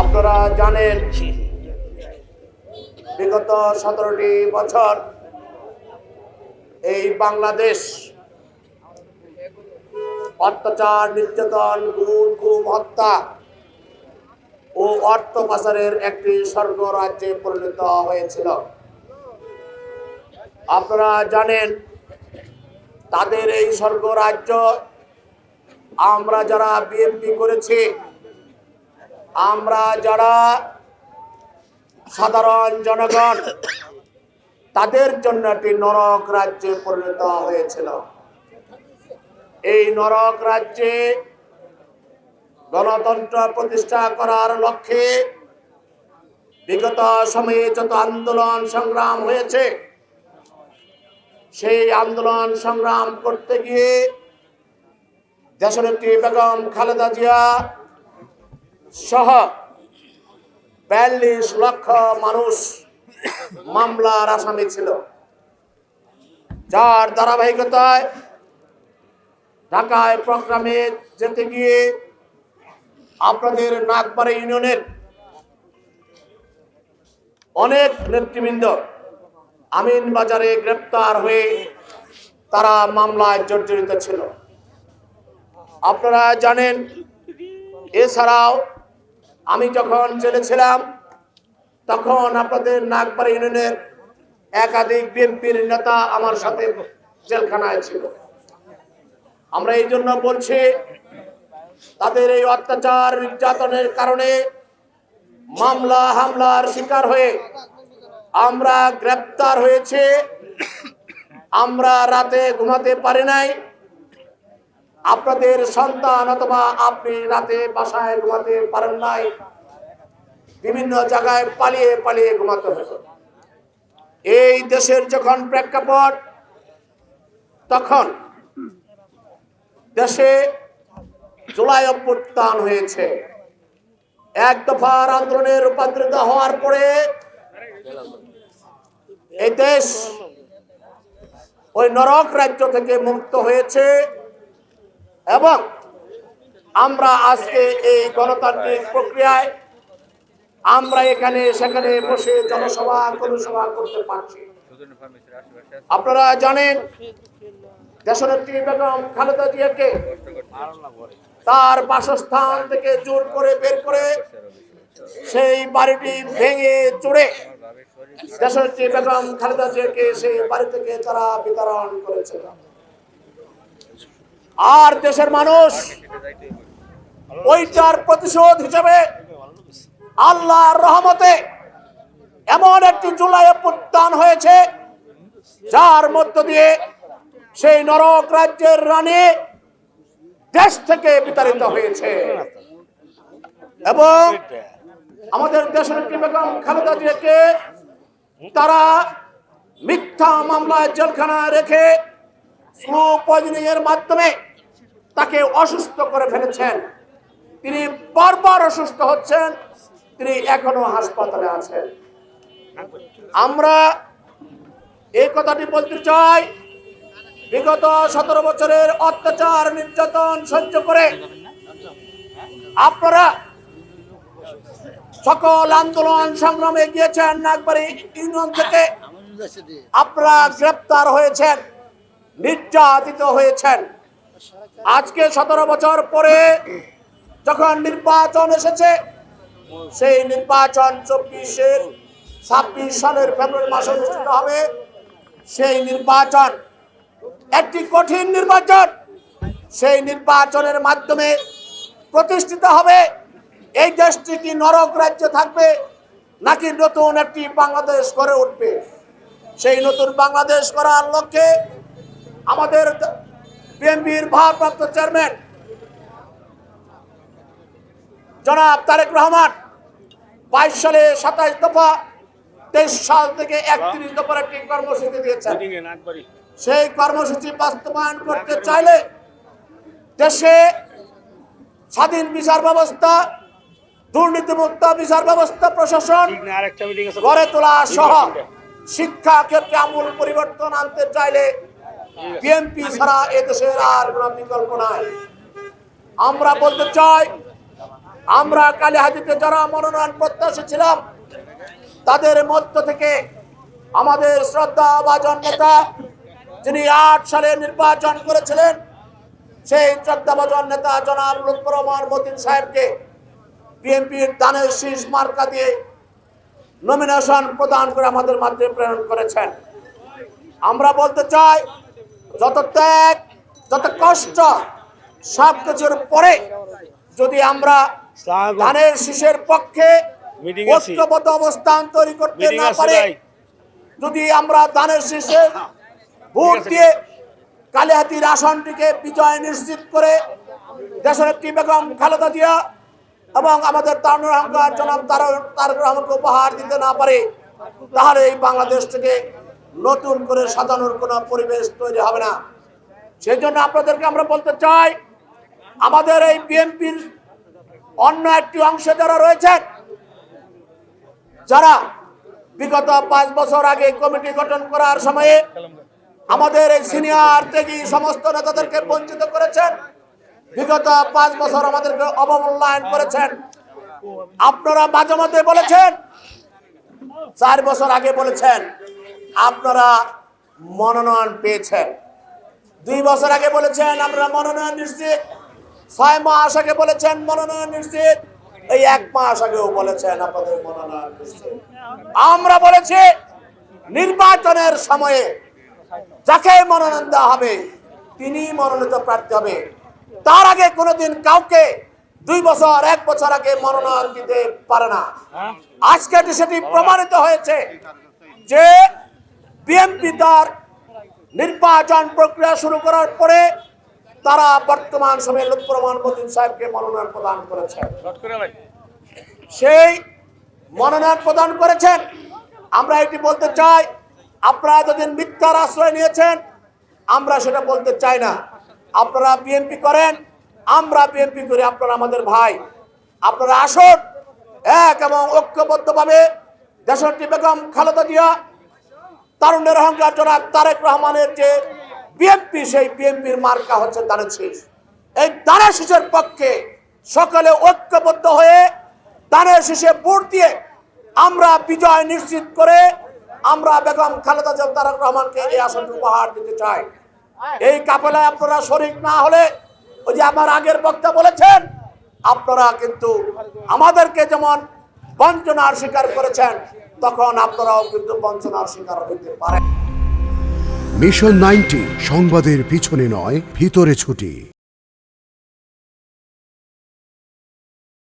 আপনারা জানেন, বিগত সতেরোটি বছর এই বাংলাদেশ অত্যাচার, নির্যাতন গুম গুম হত্যা ও অর্থ পাচারের একটি স্বর্গ রাজ্যে পরিণত হয়েছিল। আপনারা জানেন, তাদের এই স্বর্গ রাজ্য আমরা যারা বিএনপি করেছি, আমরা যারা সাধারণ জনগণ, তাদের জন্য একটি নরক রাজ্যে পরিণত হয়েছিল। এই নরক রাজ্যে গণতন্ত্র প্রতিষ্ঠা করার লক্ষ্যে বিগত সময়ে যত আন্দোলন সংগ্রাম হয়েছে, সেই আন্দোলন সংগ্রাম করতে গিয়ে দেশনেত্রী বেগম খালেদা জিয়া সহ বিয়াল্লিশ লক্ষ মানুষ মামলার আসামি ছিল। যার ধারাবাহিকতায় ঢাকায় প্রোগ্রামে যেতে গিয়ে আপনাদের নাগবাড়ি ইউনিয়নের অনেক নেতৃবৃন্দ আমিন বাজারে গ্রেপ্তার হয়ে তারা মামলায় জর্জরিত ছিল। আপনারা জানেন, এছাড়াও আমি যখন জেলে ছিলাম, তখন আপনাদের নাগবাড়ি ইউনিয়নের একাধিক বিএনপির নেতা আমার সাথে জেলখানায় ছিল। আমরা এই জন্য বলছি, তাদের এই অত্যাচার নির্যাতনের কারণে মামলা হামলার শিকার হয়ে আমরা গ্রেপ্তার হয়েছে। আমরা রাতে ঘুমাতে পারি নাই। আপনাদের সন্তান অথবা আপনি রাতে বাসায় ঘুমাতে পারেন নাই, বিভিন্ন জায়গায় পালিয়ে পালিয়ে ঘুমাতে হতো। এই দেশের যখন প্রেক্ষাপট, তখন দেশে জুলাই অভ্যুত্থান হয়েছে। এক দফার আন্দোলনে রূপান্তরিত হওয়ার পরে এই দেশ ওই নরক রাজ্য থেকে মুক্ত হয়েছে। এবং আমরা আজকে এই গণতান্ত্রিক প্রক্রিয়ায় আমরা এখানে, সেখানে বসে জনসভা জনসভা করতে পারছি। আপনারা জানেন, দেশনেত্রী বেগম খালেদা জিয়াকে তার বাসস্থান থেকে জোর করে বের করে সেই বাড়িটি ভেঙে চড়ে দেশনেত্রী বেগম খালেদা জিয়াকে সেই বাড়ি থেকে তারা বিতরণ করেছিল। আর দেশের মানুষ ওইটার প্রতিশোধ হিসেবে আল্লাহর রহমতে এমন একটি জুলাই অভ্যুত্থান হয়েছে, যার মধ্য দিয়ে সেই নরক রাজ্যের রানী দেশ থেকে বিতাড়িত হয়েছে। এবং আমাদের দেশের বেগম খালেদা জিয়াকে তারা মিথ্যা মামলায় জেলখানায় রেখে এর মাধ্যমে তাকে অসুস্থ করে ফেলেছেন। তিনি বারবার অসুস্থ হচ্ছেন, তিনি এখনও হাসপাতালে আছেন। আমরা এই কথাটি বলতে চাই, বিগত সতেরো বছরের অত্যাচার, নির্যাতন সহ্য করে আপনারা সকল আন্দোলন সংগ্রামে গিয়েছেন, নাগবাড়ি ইউনিয়ন থেকে আপনারা গ্রেপ্তার হয়েছেন। নির্যাতিত হয়েছেন। আজকে সতেরো বছর পরে যখন নির্বাচন এসেছে, সেই নির্বাচন চব্বিশের ছাব্বিশ সালের ফেব্রুয়ারি মাসে অনুষ্ঠিত হবে। সেই নির্বাচন একটি কঠিন নির্বাচন। সেই নির্বাচনের মাধ্যমে প্রতিষ্ঠিত হবে। এই দেশটি কি নরক রাজ্য থাকবে, নাকি নতুন একটি বাংলাদেশ গড়ে উঠবে? সেই নতুন বাংলাদেশ করার লক্ষ্যে আমাদের বিএনপির ভারপ্রাপ্ত চেয়ারম্যান জনাব তারেক রহমান বাইশ সালে সাতাইশ দফা তেইশ সাল থেকে একত্রিশ দফার একটি কর্মসূচি দিয়েছেন। সেই কর্মসূচি বাস্তবায়ন করতে চাইলে দেশে স্বাধীন বিচার ব্যবস্থা দুর্নীতিমুক্ত বিচার ব্যবস্থা প্রশাসন গড়ে তোলা সহ শিক্ষা ক্ষেত্রে আমূল পরিবর্তন আনতে চাইলে বিএনপি ছাড়া এদেশের আর কোন বিকল্প নাই। আমরা বলতে চাই, আমরা কালীহাতিতে যারা মনোনয়ন প্রত্যাশী ছিলাম, তাদের মধ্য থেকে আমাদের শ্রদ্ধা ভাজন নেতা, যিনি আট সালে নির্বাচন করেছিলেন, সেই শ্রদ্ধাভাজন নেতা জনাব লুৎফর মতিন সাহেবকে বিএনপির দানের শীষ মার্কা দিয়ে নমিনেশন প্রদান করে আমাদের মাধ্যমে প্রেরণ করেছেন। আমরা বলতে চাই যত ত্যাগ যত কষ্ট সব কিছুর পরে যদি আমরা ধানের শীষের পক্ষে ঐক্যবদ্ধ অবস্থান তৈরি করতে না পারে যদি আমরা ধানের শীষে ভোট দিয়ে কালিহাতির আসনটিকে বিজয় নিশ্চিত করে দেশনেত্রী বেগম খালেদা জিয়া এবং আমাদের তারুণের অহংকার জনাব তার- তারেক রহমানকে উপহার দিতে না পারে তাহলে এই বাংলাদেশ থেকে নতুন করে সাজানোর কোনো পরিবেশ তৈরি হবে না। সেই জন্য আপনাদেরকে আমরা বলতে চাই, আমাদের এই বিএনপির অন্য একটি অংশে যারা রয়েছেন, যারা বিগত পাঁচ বছর আগে কমিটি গঠন করার সময়ে আমাদের এই সিনিয়র থেকে সমস্ত নেতাদেরকে বঞ্চিত করেছেন, বিগত পাঁচ বছর আমাদেরকে অবমূল্যায়ন করেছেন। আপনারা মাঝে মধ্যে বলেছেন, চার বছর আগে বলেছেন আপনারা মনোনয়ন পেয়েছেন। দুই বছর আগে বলেছেন আমরা মনোনয়ন নিশ্চিত। ছয় মাস আগে বলেছেন, মনোনয়ন নিশ্চিত। এই এক মাস আগেও বলেছেন, আপনাদের মনোনয়ন নিশ্চিত। আমরা বলেছি, নির্বাচনের সময়ে যাকে মনোনয়ন দেওয়া হবে, তিনি মনোনীত প্রার্থী হবে। তার আগে কোনোদিন কাউকে দুই বছর, এক বছর আগে মনোনয়ন দিতে পারে না। আজকে সেটি প্রমাণিত হয়েছে যে বিএনপি তার নির্বাচন প্রক্রিয়া শুরু করার পরে তারা বর্তমান সময়ে লুৎফর রহমান মতিন সাহেবকে মনোনয়ন প্রদান করেছেন সেই মনোনয়ন প্রদান করেছেন। আমরা এটি বলতে চাই আপনারা যতদিন মিথ্যার আশ্রয় নিয়েছেন আমরা সেটা বলতে চাই না। আপনারা বিএনপি করেন আমরা বিএনপি করি আপনারা আমাদের ভাই। আপনারা আসুন এক এবং ঐক্যবদ্ধভাবে দেশটি বেগম খালেদা জিয়া তারুণের অহংকার জনাব তারেক রহমানের যে বিএনপি সেই বিএনপির মার্কা হচ্ছে দানের শীষ। এই দানের শীষের পক্ষে সকলে ঐক্যবদ্ধ হয়ে দানের শীষে ভোট দিয়ে আমরা বিজয় নিশ্চিত করে আমরা বেগম খালেদা জিয়া, তারেক রহমানকে এই আসন উপহার দিতে চাই। এই কাপলায় আপনারা শরিক না হলে ওই যে আমার আগের বক্তা বলেছেন, আপনারা কিন্তু আমাদেরকে যেমন বঞ্চনার শিকার করেছেন তখন আপনারাও কিন্তু বঞ্চনার শিকার হইতে পারেন। মিশন নাইনটি সংবাদের পিছনে নয় ভিতরে ছুটি।